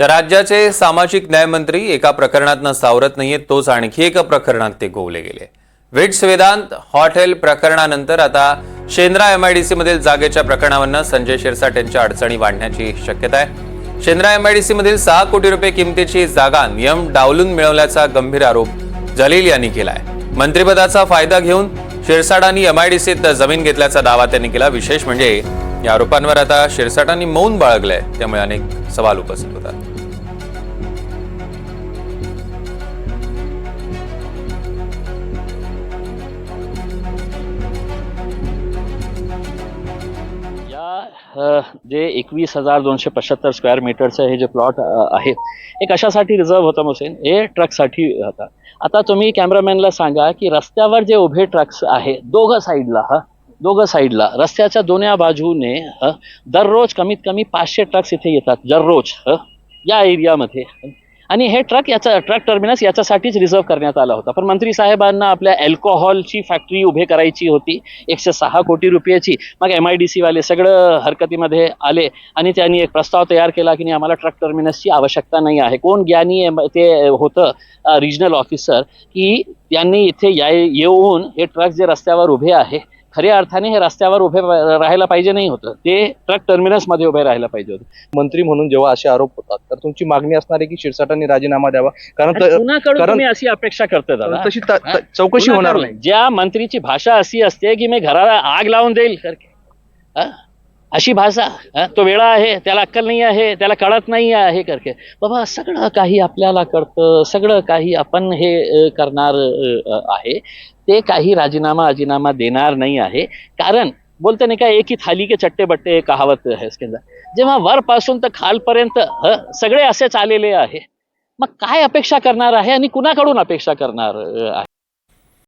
तर राज्याचे सामाजिक न्यायमंत्री एका प्रकरणातनं सावरत नाहीयेत तोच आणखी एका प्रकरणात ते गोवले गेले. विट्स वेदांत हॉटेल प्रकरणानंतर आता शेंद्रा एमआयडीसी मधील जागेच्या प्रकरणावरनं संजय शिरसाट यांच्या अडचणी वाढण्याची शक्यता आहे. शेंद्रा एमआयडीसी मधील सहा कोटी रुपये किमतीची जागा नियम डावलून मिळवल्याचा गंभीर आरोप जलील यांनी केला आहे मंत्रिपदाचा फायदा घेऊन शिरसाडांनी एमआयडीसीत जमीन घेतल्याचा दावा त्यांनी केला. विशेष म्हणजे या आरोपांवर आता शिरसाटांनी मौन बाळगलंय त्यामुळे अनेक सवाल उपस्थित होतात. या जे एकवीस हजार दोनशे पचहत्तर स्क्वेअर मीटरचं हे जे प्लॉट आहे हे कशासाठी रिझर्व होतं मुसेन? हे ट्रकसाठी होता. आता तुम्ही कॅमेरामॅनला सांगा की रस्त्यावर जे उभे ट्रक्स आहे दोघं साईडला हा दोघं साईडला रस्त्याच्या दोन्ही बाजूने ह, दररोज कमीत कमी पाचशे ट्रक्स इथे येतात दररोज या एरियामध्ये आणि हे ट्रक याचा ट्रक टर्मिनस याच्यासाठीच रिझर्व करण्यात आला होता. पण मंत्री साहेबांना आपल्या अल्कोहोलची फॅक्टरी उभे करायची होती एकशे सहा कोटी रुपयाची. मग एम आय डी सीवाले सगळं हरकतीमध्ये आले आणि त्यांनी एक प्रस्ताव तयार केला की नाही आम्हाला ट्रक टर्मिनसची आवश्यकता नाही आहे. कोण ज्ञानी ते होतं रिजनल ऑफिसर की त्यांनी इथे या येऊन हे ट्रक जे रस्त्यावर उभे आहे खऱ्या अर्थाने हे रस्त्यावर उभे राहायला पाहिजे नाही होतं. ते ट्रक टर्मिनसमध्ये उभे राहायला पाहिजे होतं. मंत्री म्हणून जेव्हा असे आरोप होतात तर तुमची मागणी असणार आहे की शिरसाटांनी राजीनामा द्यावा? कारण कारण- अशी अपेक्षा करता दादा? तशी चौकशी होणार? नाही. ज्या मंत्रीची भाषा अशी असते की मी घराला आग लावून देईल? अशी भाषा तो वेळा आहे त्याला अक्कल नाही आहे त्याला कळत नाही आहे करके. बाबा सगळं काही आपल्याला कळतं सगळं काही आपण हे करणार आहे. ते काही राजीनामा अजीनामा देणार नाही आहे. कारण बोलते नाही का एक ही थाली के चट्टे बट्टे कहावत आहे जेव्हा वरपासून तर खालपर्यंत सगळे असेच आलेले आहे. मग काय अपेक्षा करणार आहे आणि कुणाकडून अपेक्षा करणार आहे?